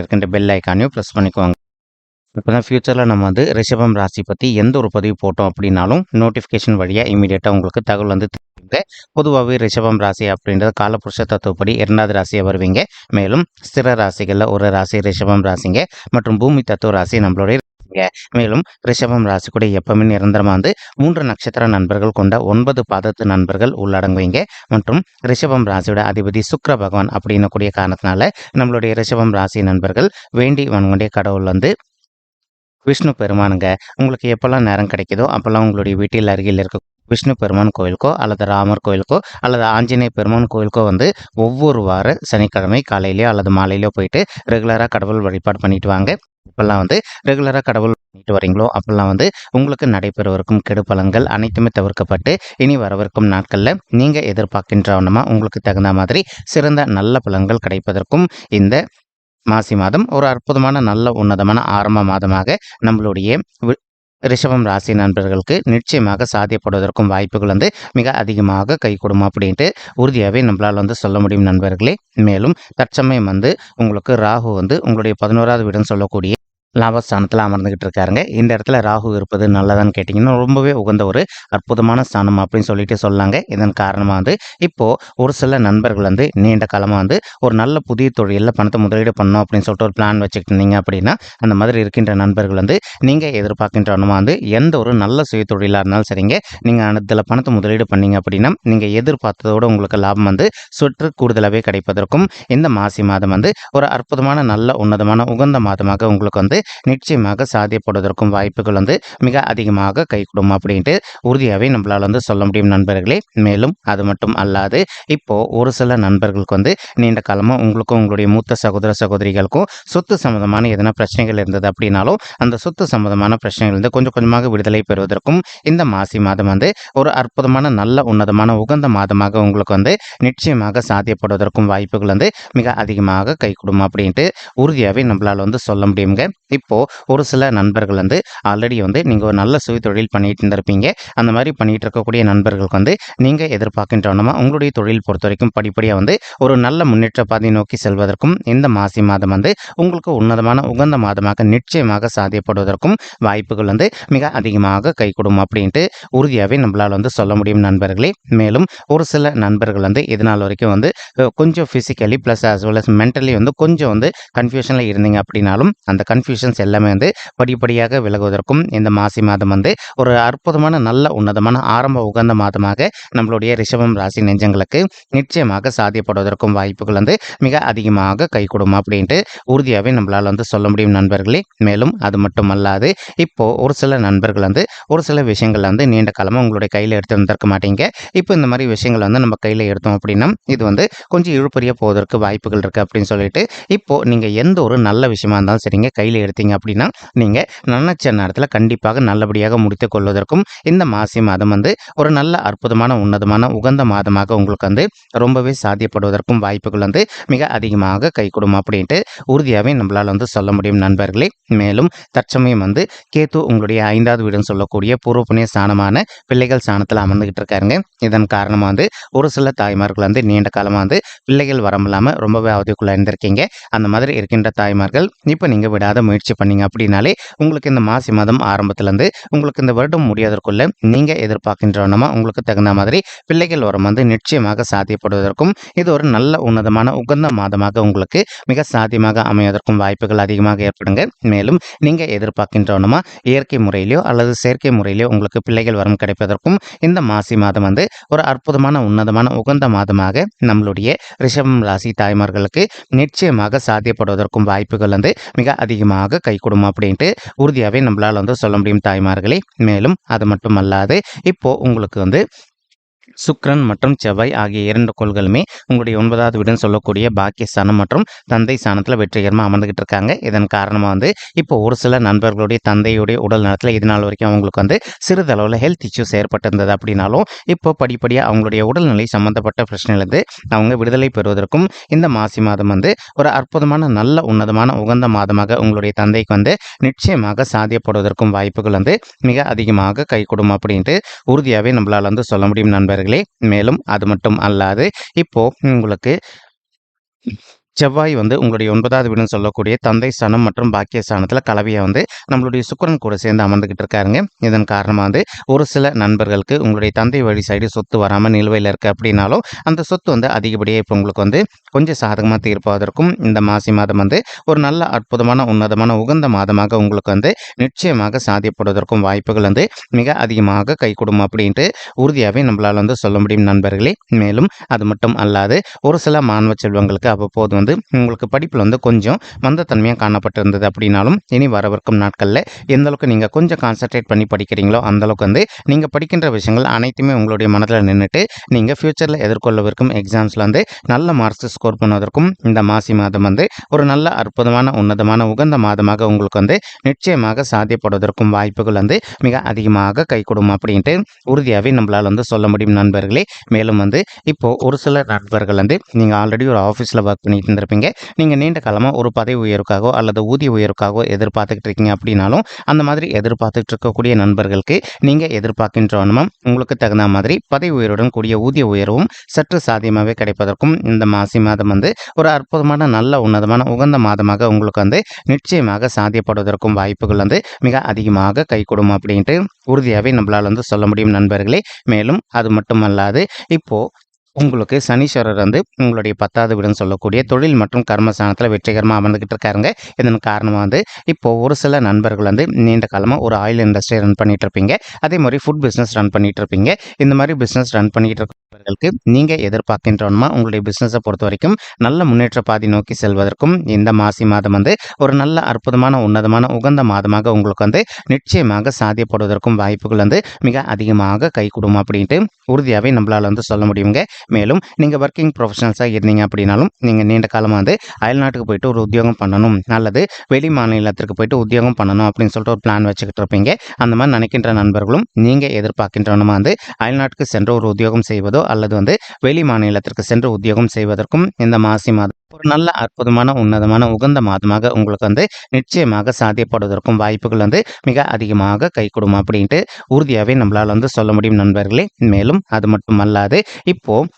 இருக்கின்ற பெல் ஐக்கானையும் ப்ரெஸ் பண்ணிக்கோங்க இப்போ தான் ஃப்யூச்சரில் நம்ம வந்து ரிஷபம் ராசி பற்றி எந்த ஒரு பதிவு போட்டோம் அப்படின்னாலும் நோட்டிஃபிகேஷன் வழியாக இமீடியட்டாக உங்களுக்கு தகவல் வந்து தெரிவிங்க பொதுவாகவே ரிஷபம் ராசி அப்படின்றது காலபுருஷ தத்துவப்படி இரண்டாவது ராசியாக வருவீங்க. மேலும் ஸ்திர ராசிகளில் ஒரு ராசி ரிஷபம் ராசிங்க. மற்றும் பூமி தத்துவ ராசி நம்மளுடைய ராசிங்க. மேலும் ரிஷபம் ராசி கூட எப்பவுமே நிரந்தரமாக வந்து மூன்று நட்சத்திர நண்பர்கள் கொண்ட ஒன்பது பாதத்து நண்பர்கள் உள்ளடங்குவீங்க மற்றும் ரிஷபம் ராசியோட அதிபதி சுக்கர பகவான் அப்படின்னக்கூடிய காரணத்தினால நம்மளுடைய ரிஷபம் ராசி நண்பர்கள் வேண்டி வன்கொண்டிய கடவுள் வந்து விஷ்ணு பெருமானுங்க உங்களுக்கு எப்போல்லாம் நேரம் கிடைக்குதோ அப்போல்லாம் உங்களுடைய வீட்டில் அருகில் இருக்க விஷ்ணு பெருமான் கோயிலுக்கோ அல்லது ராமர் கோயிலுக்கோ அல்லது ஆஞ்சநேய பெருமான் கோயிலுக்கோ வந்து ஒவ்வொரு வார சனிக்கிழமை காலையிலையோ அல்லது மாலையிலையோ போயிட்டு ரெகுலராக கடவுள் வழிபாடு பண்ணிட்டு வாங்க எப்பெல்லாம் வந்து ரெகுலராக கடவுள் பண்ணிட்டு வரீங்களோ அப்போல்லாம் வந்து உங்களுக்கு நடைபெறவிருக்கும் கெடுபலங்கள் அனைத்துமே தவிர்க்கப்பட்டு இனி வரவிருக்கும் நாட்களில் நீங்கள் எதிர்பார்க்கின்றவனமாக உங்களுக்கு தகுந்த மாதிரி சிறந்த நல்ல பலன்கள் கிடைப்பதற்கும் இந்த மாசி மாதம் ஒரு அற்புதமான நல்ல உன்னதமான ஆரம்ப மாதமாக நம்மளுடைய வி- ரிஷபம் ராசி நண்பர்களுக்கு நிச்சயமாக சாத்தியப்படுவதற்கும் வாய்ப்புகள் வந்து மிக அதிகமாக கை கொடுமா அப்படின்ட்டு உறுதியாகவே நம்மளால் வந்து சொல்ல முடியும் நண்பர்களே. மேலும் தற்சமயம் வந்து உங்களுக்கு ராகு வந்து உங்களுடைய பதினோராவது வீடுன்னு சொல்லக்கூடிய லாபஸ்தானத்தில் அமர்ந்துக்கிட்டு இருக்காருங்க இந்த இடத்துல ராகு இருப்பது நல்லதான்னு கேட்டிங்கன்னா ரொம்பவே உகந்த ஒரு அற்புதமான ஸ்தானம் அப்படின்னு சொல்லிட்டு சொல்லாங்க இதன் காரணமாக வந்து இப்போது ஒரு சில நண்பர்கள் வந்து நீண்ட காலமாக வந்து ஒரு நல்ல புதிய தொழிலில் பணத்தை முதலீடு பண்ணணும் அப்படின்னு சொல்லிட்டு ஒரு பிளான் வச்சுக்கிட்டு இருந்தீங்க அப்படின்னா அந்த மாதிரி இருக்கின்ற நண்பர்கள் வந்து நீங்கள் எதிர்பார்க்கின்றவனமா வந்து எந்த ஒரு நல்ல சுய தொழிலாக இருந்தாலும் சரிங்க. நீங்கள் அதில் பணத்தை முதலீடு பண்ணீங்க அப்படின்னா நீங்கள் எதிர்பார்த்ததோட உங்களுக்கு லாபம் வந்து சுற்று கூடுதலாகவே கிடைப்பதற்கும் இந்த மாசி மாதம் வந்து ஒரு அற்புதமான நல்ல உன்னதமான உகந்த மாதமாக உங்களுக்கு வந்து நிச்சயமாக சாத்தியப்படுவதற்கும் வாய்ப்புகள் வந்து மிக அதிகமாக கைகூடும் அப்படின்ட்டு உறுதியாகவே நம்மளால் வந்து சொல்ல முடியும் நண்பர்களே. மேலும் அது மட்டும் அல்லாது இப்போது ஒரு சில நண்பர்களுக்கு வந்து நீண்ட காலமாக உங்களுக்கும் உங்களுடைய மூத்த சகோதர சகோதரிகளுக்கும் சொத்து சம்மந்தமான எதனா பிரச்சனைகள் இருந்தது அப்படின்னாலும் அந்த சொத்து சம்மந்தமான பிரச்சனைகள் வந்து கொஞ்சம் கொஞ்சமாக விடுதலை பெறுவதற்கும் இந்த மாசி மாதம் வந்து ஒரு அற்புதமான நல்ல உன்னதமான உகந்த மாதமாக உங்களுக்கு வந்து நிச்சயமாக சாத்தியப்படுவதற்கும் வாய்ப்புகள் வந்து மிக அதிகமாக கை அப்படின்ட்டு உறுதியாகவே நம்மளால் வந்து சொல்ல முடியுங்க இப்போ ஒரு சில நண்பர்கள் வந்து ஆல்ரெடி வந்து நீங்கள் ஒரு நல்ல சுய தொழில் பண்ணிகிட்டு இருந்திருப்பீங்க. அந்த மாதிரி பண்ணிகிட்டு இருக்கக்கூடிய நண்பர்களுக்கு வந்து நீங்கள் எதிர்பார்க்கின்றவனமா உங்களுடைய தொழில் பொறுத்த வரைக்கும் படிப்படியாக வந்து ஒரு நல்ல முன்னேற்ற பாதை நோக்கி செல்வதற்கும் இந்த மாசி மாதம் வந்து உங்களுக்கு உன்னதமான உகந்த மாதமாக நிச்சயமாக சாதியப்படுவதற்கும் வாய்ப்புகள் வந்து மிக அதிகமாக கை கொடுக்கும் அப்படின்ட்டு உறுதியாகவே நம்மளால் வந்து சொல்ல முடியும் நண்பர்களே. மேலும் ஒரு சில நண்பர்கள் வந்து இதனால் வரைக்கும் வந்து கொஞ்சம் physically plus as well as mentally வந்து கொஞ்சம் வந்து கன்ஃபியூஷனில் இருந்தீங்க அப்படின்னாலும் அந்த கன்ஃபியூஷன்ஸ் எல்லாமே வந்து படிப்படியாக விலகுவதற்கும் இந்த மாசி மாதம் வந்து ஒரு அற்புதமான நல்ல உன்னதமான ஆரம்ப உகந்த மாதமாக நம்மளுடைய ரிஷபம் ராசி நெஞ்சங்களுக்கு நிச்சயமாக சாத்தியப்படுவதற்கும் வாய்ப்புகள் வந்து மிக அதிகமாக கை கொடுமா அப்படின்ட்டு உறுதியாகவே நம்மளால் வந்து சொல்ல முடியும் நண்பர்களே. மேலும் அது மட்டும் அல்லாது இப்போ ஒரு சில நண்பர்கள் வந்து ஒரு சில விஷயங்கள் வந்து நீண்ட காலமாக உங்களுடைய கையில் எடுத்து வந்திருக்க மாட்டீங்க. இப்போ இந்த மாதிரி விஷயங்கள் வந்து நம்ம கையில் எடுத்தோம் அப்படின்னா இது வந்து கொஞ்சம் இழுப்பறிய போவதற்கு வாய்ப்புகள் இருக்குது அப்படின்னு சொல்லிட்டு இப்போ நீங்கள் எந்த ஒரு நல்ல விஷயமா இருந்தாலும் சரிங்க கையில் எடுத்தீங்க அப்படின்னா நீங்கள் நினச்ச நேரத்தில் கண்டிப்பாக நல்லபடியாக முடித்து கொள்வதற்கும் இந்த மாசி மாதம் வந்து ஒரு நல்ல அற்புதமான உன்னதமான உகந்த மாதமாக உங்களுக்கு வந்து ரொம்பவே சாத்தியப்படுவதற்கும் வாய்ப்புகள் வந்து மிக அதிகமாக கை அப்படின்ட்டு உறுதியாகவே நம்மளால் வந்து சொல்ல முடியும் நண்பர்களே. மேலும் தற்சமயம் வந்து கேத்து உங்களுடைய ஐந்தாவது வீடுன்னு சொல்லக்கூடிய பூர்வ ஸ்தானமான பிள்ளைகள் ஸ்தானத்தில் அமர்ந்துகிட்டு இருக்காருங்க. இதன் காரணமாக வந்து ஒரு சில தாய்மார்கள் வந்து நீண்ட காலமாக வந்து பிள்ளைகள் வரமில்லாமல் ரொம்பவே அவதிக்குள்ளே இருந்திருக்கீங்க அந்த மாதிரி இருக்கின்ற தாய்மார்கள் இப்போ நீங்கள் விடாத முயற்சி பண்ணீங்க அப்படின்னாலே உங்களுக்கு இந்த மாசி மாதம் ஆரம்பத்துலேருந்து உங்களுக்கு இந்த வருடம் முடியாதற்குள்ள நீங்கள் எதிர்பார்க்கின்றவனமா உங்களுக்கு தகுந்த மாதிரி பிள்ளைகள் வரம் வந்து நிச்சயமாக சாத்தியப்படுவதற்கும் இது ஒரு நல்ல உன்னதமான உகந்த மாதமாக உங்களுக்கு மிக சாத்தியமாக அமைவதற்கும் வாய்ப்புகள் அதிகமாக ஏற்படுங்க. மேலும் நீங்கள் எதிர்பார்க்கின்றவனமா இயற்கை முறையிலோ அல்லது செயற்கை முறையிலோ உங்களுக்கு பிள்ளைகள் வரம் கிடைப்பதற்கும் இந்த மாசி மாதம் வந்து ஒரு அற்புதமான உன்னதமான உகந்த மாதமாக நம்மளுடைய ரிஷபம் ராசி தாய்மார்களுக்கு நிச்சயமாக சாத்தியப்படுவதற்கும் வாய்ப்புகள் வந்து மிக அதிகமாக கைகூடும் அப்படின்ட்டு உறுதியாகவே நம்மளால் வந்து சொல்ல முடியும் தாய்மார்களே. மேலும் அது மட்டும் அல்லாது இப்போது உங்களுக்கு வந்து சுக்ரன் மற்றும் செவ்வாய் ஆகிய இரண்டு கோள்களுமே உங்களுடைய ஒன்பதாவது வீடுன்னு சொல்லக்கூடிய பாக்கியஸ்தானம் மற்றும் தந்தை ஸ்தானத்தில் வெற்றிகரமாக அமர்ந்துகிட்டு இருக்காங்க. இதன் காரணமாக வந்து இப்போ ஒரு சில நண்பர்களுடைய தந்தையுடைய உடல் நலத்தில் இது நாள் வரைக்கும் அவங்களுக்கு வந்து சிறிதளவில் ஹெல்த் இஷ்யூஸ் ஏற்பட்டிருந்தது அப்படின்னாலும் இப்போ படிப்படியாக அவங்களுடைய உடல்நிலை சம்மந்தப்பட்ட பிரச்சனையிலிருந்து அவங்க விடுதலை பெறுவதற்கும் இந்த மாசி மாதம் வந்து ஒரு அற்புதமான நல்ல உன்னதமான உகந்த மாதமாக உங்களுடைய தந்தைக்கு வந்து நிச்சயமாக சாத்தியப்படுவதற்கும் வாய்ப்புகள் வந்து மிக அதிகமாக கை கொடுக்கும் அப்படின்ட்டு உறுதியாகவே நம்மளால் வந்து சொல்ல முடியும் நண்பர்களே மேலும் அது மட்டும் அல்லாது இப்போ உங்களுக்கு செவ்வாய் வந்து உங்களுடைய ஒன்பதாவது வீடுன்னு சொல்லக்கூடிய தந்தை சனம் மற்றும் பாக்கிய ஸ்தானத்தில் கலவையை வந்து நம்மளுடைய சுக்கரன் கூட சேர்ந்து அமர்ந்துக்கிட்டு இருக்காருங்க. இதன் காரணமாக வந்து ஒரு சில நண்பர்களுக்கு உங்களுடைய தந்தை வழி சைடு சொத்து வராமல் நிலுவையில் இருக்குது அப்படின்னாலும் அந்த சொத்து வந்து அதிகப்படியாக இப்போ உங்களுக்கு வந்து கொஞ்சம் சாதகமாக தீர்ப்பதற்கும் இந்த மாசி மாதம் வந்து ஒரு நல்ல அற்புதமான உன்னதமான உகந்த மாதமாக உங்களுக்கு வந்து நிச்சயமாக சாதிப்படுவதற்கும் வாய்ப்புகள் வந்து மிக அதிகமாக கைகூடும் அப்படின்ட்டு உறுதியாகவே நம்மளால் வந்து சொல்ல முடியும் நண்பர்களே. மேலும் அது மட்டும் அல்லாது ஒரு சில மாணவ செல்வங்களுக்கு அவ்வப்போது வந்து உங்களுக்கு படிப்பில் வந்து கொஞ்சம் மந்தத்தன்மையாக காணப்பட்டிருந்தது அப்படின்னாலும் இனி வரவிருக்கும் நாட்களில் எந்த அளவுக்கு நீங்கள் கொஞ்சம் கான்சன்ட்ரேட் பண்ணி படிக்கிறீங்களோ அந்தளவுக்கு வந்து நீங்கள் படிக்கின்ற விஷயங்கள் அனைத்துமே உங்களுடைய மனதில் நின்றுட்டு நீங்கள் ஃப்யூச்சரில் எதிர்கொள்ளவிருக்கும் எக்ஸாம்ஸில் வந்து நல்ல மார்க்ஸ் ஸ்கோர் பண்ணுவதற்கும் இந்த மாசி மாதம் வந்து ஒரு நல்ல அற்புதமான உன்னதமான உகந்த மாதமாக உங்களுக்கு வந்து நிச்சயமாக சாத்தியப்படுவதற்கும் வாய்ப்புகள் வந்து மிக அதிகமாக கை அப்படின்ட்டு உறுதியாகவே நம்மளால் வந்து சொல்ல முடியும் நண்பர்களே. மேலும் வந்து இப்போது ஒரு சில நண்பர்கள் வந்து நீங்கள் ஆல்ரெடி ஒரு ஆஃபீஸில் ஒர்க் பண்ணிட்டு இருந்திருப்பீங்க நீங்கள் நீண்ட காலமாக ஒரு பதவி உயர்வுக்காகவோ அல்லது ஊதிய உயர்வுக்காகவோ எதிர்பார்த்துக்கிட்டு இருக்கீங்க அப்படின்னாலும் அந்த மாதிரி எதிர்பார்த்துட்டு இருக்கக்கூடிய நண்பர்களுக்கு நீங்கள் எதிர்பார்க்கின்றவனும் உங்களுக்கு தகுந்த மாதிரி பதவி உயர்வுடன் கூடிய ஊதிய உயர்வும் சற்று சாத்தியமாகவே கிடைப்பதற்கும் இந்த மாசி மாதம் வந்து ஒரு அற்புதமான நல்ல உன்னதமான உகந்த மாதமாக உங்களுக்கு வந்து நிச்சயமாக சாத்தியப்படுவதற்கும் வாய்ப்புகள் வந்து மிக அதிகமாக கைகூடும் அப்படின்ட்டு உறுதியாகவே நம்மளால் வந்து சொல்ல முடியும் நண்பர்களே. மேலும் அது மட்டுமல்லாது இப்போது உங்களுக்கு சனீஸ்வரர் வந்து உங்களுடைய பத்தாவது வீடுன்னு சொல்லக்கூடிய தொழில் மற்றும் கர்மஸ்தானத்தில் வெற்றிகரமாக அமர்ந்துக்கிட்டு இருக்காருங்க. இதன் காரணமாக வந்து இப்போ ஒரு சில நண்பர்கள் வந்து நீண்ட காலமாக ஒரு ஆயில் இண்டஸ்ட்ரி ரன் பண்ணிட்டு இருப்பீங்க. அதே மாதிரி ஃபுட் பிஸ்னஸ் ரன் பண்ணிட்டு இருப்பீங்க. இந்த மாதிரி பிஸ்னஸ் ரன் பண்ணிட்டு நண்பர்களுக்கு நீங்கள் எதிர்பார்க்கின்றோமா உங்களுடைய பிஸ்னஸை பொறுத்த வரைக்கும் நல்ல முன்னேற்ற பாதி நோக்கி செல்வதற்கும் இந்த மாசி மாதம் வந்து ஒரு நல்ல அற்புதமான உன்னதமான உகந்த மாதமாக உங்களுக்கு வந்து நிச்சயமாக சாத்தியப்படுவதற்கும் வாய்ப்புகள் வந்து மிக அதிகமாக கை அப்படின்ட்டு உறுதியாகவே நம்மளால் வந்து சொல்ல முடியுங்க. மேலும் நீங்கள் ஒர்க்கிங் ப்ரொஃபஷனல்ஸாக இருந்தீங்க அப்படின்னாலும் நீங்கள் நீண்ட காலமாக வந்து அயல்நாட்டுக்கு போயிட்டு ஒரு உத்தியோகம் பண்ணணும். அல்லது வெளி மாநிலத்திற்கு போயிட்டு உத்தியோகம் பண்ணணும் அப்படின்னு சொல்லிட்டு ஒரு பிளான் வச்சுக்கிட்டு இருப்பீங்க. அந்த மாதிரி நினைக்கின்ற நண்பர்களும் நீங்கள் எதிர்பார்க்கின்றவனுமா வந்து அயல்நாட்டுக்கு சென்று ஒரு உத்தியோகம் செய்வதோ அல்லது வந்து வெளி மாநிலத்திற்கு சென்று உத்தியோகம் செய்வதற்கும் இந்த மாசி மாதம் ஒரு நல்ல அற்புதமான உன்னதமான உகந்த மாதமாக உங்களுக்கு வந்து நிச்சயமாக சாத்தியப்படுவதற்கும் வாய்ப்புகள் வந்து மிக அதிகமாக கை கொடுக்கும் அப்படின்ட்டு உறுதியாகவே நம்மளால் வந்து சொல்ல முடியும் நண்பர்களே. மேலும் அது மட்டும் அல்லாது இப்போது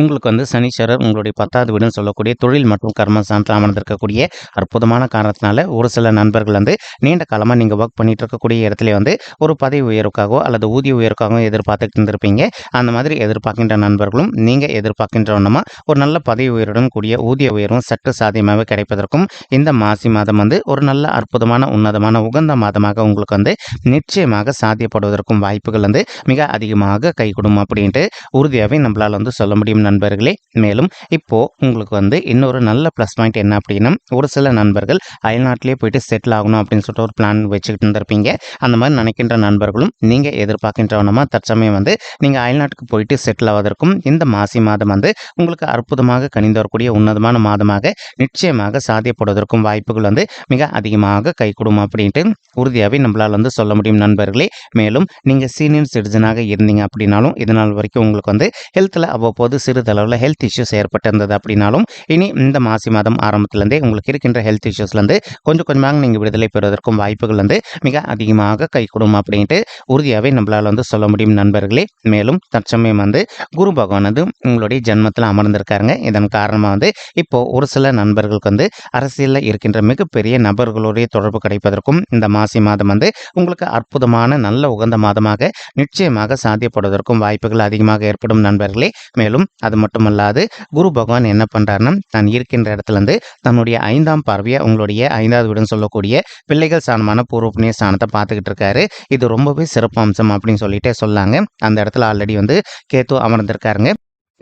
உங்களுக்கு வந்து சனீஸ்வரர் உங்களுடைய பத்தாவது வீடுன்னு சொல்லக்கூடிய தொழில் மற்றும் கர்மஸ்தானத்தில் அமர்ந்திருக்கக்கூடிய அற்புதமான காரணத்தினால ஒரு சில நண்பர்கள் வந்து நீண்ட காலமாக நீங்கள் ஒர்க் பண்ணிட்டு இருக்கக்கூடிய இடத்துல வந்து ஒரு பதவி உயர்வுக்காகவோ அல்லது ஊதிய உயர்வுக்காகவோ எதிர்பார்த்துட்டு இருந்திருப்பீங்க. அந்த மாதிரி எதிர்பார்க்கின்ற நண்பர்களும் நீங்கள் எதிர்பார்க்கின்றவனமா ஒரு நல்ல பதவி உயருடன் கூடிய ஊதிய உயர்வும் சற்று சாத்தியமாக கிடைப்பதற்கும் இந்த மாசி மாதம் வந்து ஒரு நல்ல அற்புதமான உன்னதமான உகந்த மாதமாக உங்களுக்கு வந்து நிச்சயமாக சாத்தியப்படுவதற்கும் வாய்ப்புகள் வந்து மிக அதிகமாக கைகூடும் அப்படின்ட்டு உறுதியாகவே நம்மளால் வந்து சொல்ல முடியும். நண்பர்களே மேலும் இப்போ உங்களுக்கு வந்து இன்னொரு நல்ல ப்ளஸ் பாயிண்ட் என்ன அப்படின்னா ஒரு சில நண்பர்கள் அயல்நாட்டிலே போயிட்டு செட்டில் ஆகணும் அப்படின்னு சொல்லிட்டு ஒரு பிளான் வச்சுக்கிட்டு இருந்திருப்பீங்க. அந்த மாதிரி நினைக்கின்ற நண்பர்களும் நீங்கள் எதிர்பார்க்கின்றவனமா தற்சமயம் வந்து நீங்கள் அயல்நாட்டுக்கு போயிட்டு செட்டில் ஆவதற்கும் இந்த மாசி மாதம் வந்து உங்களுக்கு அற்புதமாக கணிந்து வரக்கூடிய உன்னதமான மாதமாக நிச்சயமாக சாத்தியப்படுவதற்கும் வாய்ப்புகள் வந்து மிக அதிகமாக கை அப்படின்ட்டு உறுதியாகவே நம்மளால் வந்து சொல்ல முடியும் நண்பர்களே. மேலும் நீங்கள் சீனியர் சிட்டிசனாக இருந்தீங்க அப்படின்னாலும் இதனால் வரைக்கும் உங்களுக்கு வந்து ஹெல்த்தில் அவ்வப்போது சிறிதளவில் ஹெல்த் இஷ்யூஸ் ஏற்பட்டிருந்தது அப்படின்னாலும் இனி இந்த மாசி மாதம் ஆரம்பத்திலேருந்தே உங்களுக்கு இருக்கின்ற ஹெல்த் இஷ்யூஸ்லேருந்து கொஞ்சம் கொஞ்சமாக நீங்கள் விடுதலை பெறுவதற்கும் வாய்ப்புகள் வந்து மிக அதிகமாக கை அப்படின்ட்டு உறுதியாகவே நம்மளால் வந்து சொல்ல முடியும் நண்பர்களே. மேலும் தற்சமயம் வந்து குரு பகவான் வந்து உங்களுடைய ஜென்மத்தில் அமர்ந்திருக்காருங்க. இதன் காரணமாக வந்து இப்போது ஒரு சில நண்பர்களுக்கு வந்து அரசியலில் இருக்கின்ற மிகப்பெரிய நபர்களுடைய தொடர்பு கிடைப்பதற்கும் இந்த மாசி மாதம் வந்து உங்களுக்கு அற்புதமான நல்ல உகந்த மாதமாக நிச்சயமாக சாத்தியப்படுவதற்கும் வாய்ப்புகள் அதிகமாக ஏற்படும் நண்பர்களே. மேலும் அது மட்டுமல்லாது குரு பகவான் என்ன பண்ணுறாருன்னா தான் இருக்கின்ற இடத்துல இருந்து தன்னுடைய ஐந்தாம் பார்வையை உங்களுடைய ஐந்தாவது வீடுன்னு சொல்லக்கூடிய பிள்ளைகள் ஸ்தானமான பூர்வ புண்ணிய ஸ்தானத்தை பார்த்துக்கிட்டு இருக்காரு. இது ரொம்பவே சிறப்பு அம்சம் அப்படின்னு சொல்லிட்டே சொல்லாங்க. அந்த இடத்துல ஆல்ரெடி வந்து கேத்து அமர்ந்திருக்காருங்க.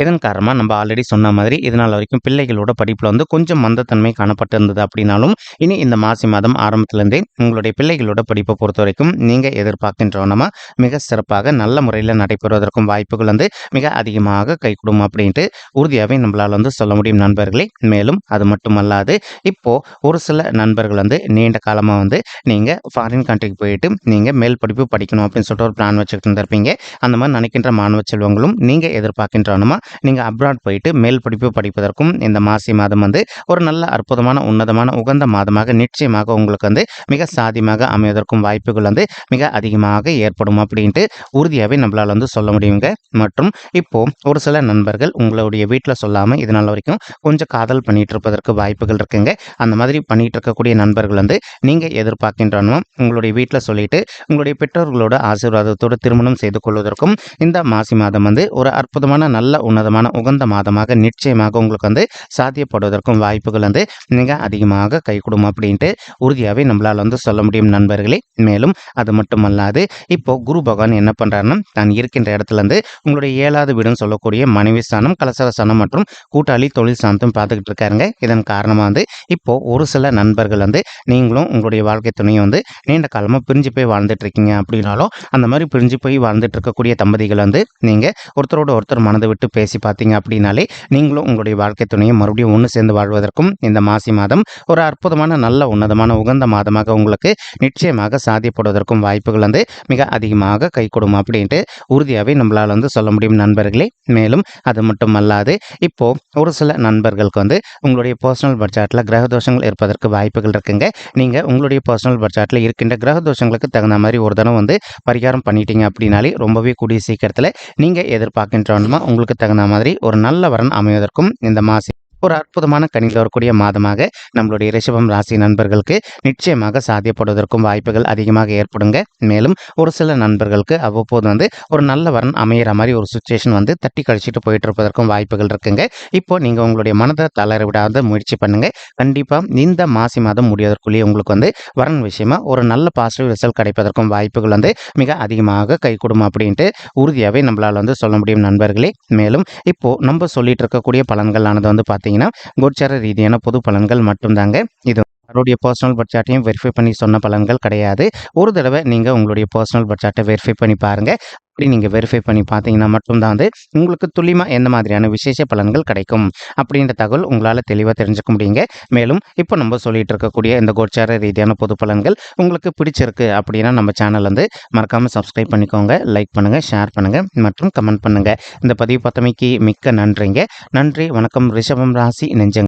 இதன் காரணமாக நம்ம ஆல்ரெடி சொன்ன மாதிரி இதனால் வரைக்கும் பிள்ளைகளோட படிப்பில் வந்து கொஞ்சம் மந்தத்தன்மை காணப்பட்டு இருந்தது அப்படின்னாலும் இனி இந்த மாசி மாதம் ஆரம்பத்திலேருந்தே உங்களுடைய பிள்ளைகளோட படிப்பை பொறுத்த வரைக்கும் நீங்கள் எதிர்பார்க்கின்றவனமா மிக சிறப்பாக நல்ல முறையில் நடைபெறுவதற்கும் வாய்ப்புகள் வந்து மிக அதிகமாக கைகூடும் அப்படின்ட்டு உறுதியாகவே நம்மளால் வந்து சொல்ல முடியும் நண்பர்களே. மேலும் அது மட்டுமல்லாது இப்போது ஒரு சில நண்பர்கள் வந்து நீண்ட காலமாக வந்து நீங்கள் ஃபாரின் கண்ட்ரிக்கு போயிட்டு நீங்கள் மேல் படிப்பு படிக்கணும் அப்படின்னு சொல்லிட்டு ஒரு பிளான் வச்சுக்கிட்டு இருந்திருப்பீங்க. அந்த மாதிரி நினைக்கின்ற மாணவ செல்வங்களும் நீங்கள் எதிர்பார்க்கின்றவனுமா நீங்கள் அப்ராட் போயிட்டு மேல் படிப்பு படிப்பதற்கும் இந்த மாசி மாதம் வந்து ஒரு நல்ல அற்புதமான உன்னதமான உகந்த மாதமாக நிச்சயமாக உங்களுக்கு வந்து மிக சாதியமாக அமைவதற்கும் வாய்ப்புகள் வந்து மிக அதிகமாக ஏற்படும் அப்படின்ட்டு உறுதியாகவே நம்மளால் வந்து சொல்ல முடியுங்க. மற்றும் இப்போ ஒரு சில நண்பர்கள் உங்களுடைய வீட்டில் சொல்லாமல் இதனால் வரைக்கும் கொஞ்சம் காதல் பண்ணிட்டு இருப்பதற்கு வாய்ப்புகள் இருக்குங்க. அந்த மாதிரி பண்ணிட்டு இருக்கக்கூடிய நண்பர்கள் வந்து நீங்கள் எதிர்பார்க்கின்றனோ உங்களுடைய வீட்டில் சொல்லிட்டு உங்களுடைய பெற்றோர்களோட ஆசீர்வாதத்தோடு திருமணம் செய்து கொள்வதற்கும் இந்த மாசி மாதம் வந்து ஒரு அற்புதமான நல்ல உன்னதமான உகந்த மாதமாக நிச்சயமாக உங்களுக்கு வந்து சாத்தியப்படுவதற்கும் வாய்ப்புகள் வந்து மிக அதிகமாக கைகூடும் அப்படின்ட்டு உறுதியாகவே நம்மளால் வந்து சொல்ல முடியும் நண்பர்களே. மேலும் அது மட்டுமல்லாது இப்போ குரு பகவான் என்ன பண்ணுறாருன்னா தான் இருக்கின்ற இடத்துல இருந்து உங்களுடைய ஏழாவது வீடுன்னு சொல்லக்கூடிய மனைவி ஸ்தானம் கலசர ஸ்தானம் மற்றும் கூட்டாளி தொழில் ஸ்தானத்தையும் பார்த்துக்கிட்டு இருக்காருங்க. இதன் காரணமாக வந்து இப்போ ஒரு சில நண்பர்கள் வந்து நீங்களும் உங்களுடைய வாழ்க்கை துணையை வந்து நீண்ட காலமாக பிரிஞ்சு போய் வாழ்ந்துட்டு இருக்கீங்க அப்படின்னாலும் அந்த மாதிரி பிரிஞ்சு போய் வாழ்ந்துட்டு இருக்கக்கூடிய தம்பதிகள் வந்து நீங்கள் ஒருத்தரோட ஒருத்தர் மனதை விட்டு பேசி பார்த்தீங்க அப்படின்னாலே நீங்களும் உங்களுடைய வாழ்க்கை துணையை மறுபடியும் ஒன்று சேர்ந்து வாழ்வதற்கும் இந்த மாசி மாதம் ஒரு அற்புதமான நல்ல உன்னதமான உகந்த மாதமாக உங்களுக்கு நிச்சயமாக சாத்தியப்படுவதற்கும் வாய்ப்புகள் வந்து மிக அதிகமாக கை கொடுக்கும் அப்படின்ட்டு உறுதியாகவே நம்மளால் வந்து சொல்ல முடியும் நண்பர்களே. மேலும் அது மட்டும் அல்லாது இப்போது ஒரு சில நண்பர்களுக்கு வந்து உங்களுடைய பர்சனல் பட்ஜெட்டில் கிரக தோஷங்கள் இருப்பதற்கு வாய்ப்புகள் இருக்குங்க. நீங்கள் உங்களுடைய பர்சனல் பட்ஜெட்டில் இருக்கின்ற கிரக தோஷங்களுக்கு தகுந்த மாதிரி ஒரு தடவை வந்து பரிகாரம் பண்ணிட்டீங்க அப்படின்னாலே ரொம்பவே கூடிய சீக்கிரத்தில் நீங்கள் எதிர்பார்க்கின்றவனுமா உங்களுக்கு தகுந்த மாதிரி ஒரு நல்ல வரன் அமைவதற்கும் இந்த மாசி ஒரு அற்புதமான கணியில் வரக்கூடிய மாதமாக நம்மளுடைய ரிஷபம் ராசி நண்பர்களுக்கு நிச்சயமாக சாத்தியப்படுவதற்கும் வாய்ப்புகள் அதிகமாக ஏற்படுங்க. மேலும் ஒரு சில நண்பர்களுக்கு அவ்வப்போது வந்து ஒரு நல்ல வரன் அமையிற மாதிரி ஒரு சுச்சுவேஷன் வந்து தட்டி கழிச்சிட்டு போயிட்டு இருப்பதற்கும் வாய்ப்புகள் இருக்குங்க. இப்போ நீங்கள் உங்களுடைய மனதை தளர விடாத முயற்சி பண்ணுங்க. கண்டிப்பாக இந்த மாசி மாதம் முடிவதற்குள்ளேயே உங்களுக்கு வந்து வரன் விஷயமா ஒரு நல்ல பாசிட்டிவ் ரிசல்ட் கிடைப்பதற்கும் வாய்ப்புகள் வந்து மிக அதிகமாக கை கொடுக்கும் அப்படின்ட்டு உறுதியாகவே நம்மளால் வந்து சொல்ல முடியும் நண்பர்களே. மேலும் இப்போ நம்ம சொல்லிட்டு இருக்கக்கூடிய பலன்களானது வந்து பார்த்தீங்கன்னா கோச்சார ரீதியான பொது பலன்கள் மட்டும்தாங்க. இது அவருடைய பர்சனல் பட்ஜெட்டையும் வெரிஃபை பண்ணி சொன்ன பலன்கள் கிடையாது. ஒரு தடவை நீங்கள் உங்களுடைய பர்சனல் பட்ஜெட்டை வெரிஃபை பண்ணி பாருங்கள் அப்படி நீங்கள் வெரிஃபை பண்ணி பார்த்தீங்கன்னா மட்டும்தான் வந்து உங்களுக்கு துல்லியமாக எந்த மாதிரியான விசேஷ பலன்கள் கிடைக்கும் அப்படின்ற தகவல் உங்களால் தெளிவாக தெரிஞ்சுக்க முடியுங்க. மேலும் இப்போ நம்ம சொல்லிட்டு இருக்கக்கூடிய இந்த கோச்சார ரீதியான பொது பலன்கள் உங்களுக்கு பிடிச்சிருக்கு அப்படின்னா நம்ம சேனல் வந்து மறக்காமல் சப்ஸ்கிரைப் பண்ணிக்கோங்க லைக் பண்ணுங்கள் ஷேர் பண்ணுங்கள் மற்றும் கமெண்ட் பண்ணுங்கள் இந்த பதிவு பத்தமைக்கு மிக்க நன்றிங்க. நன்றி வணக்கம் ரிஷபம் ராசி நெஞ்சங்க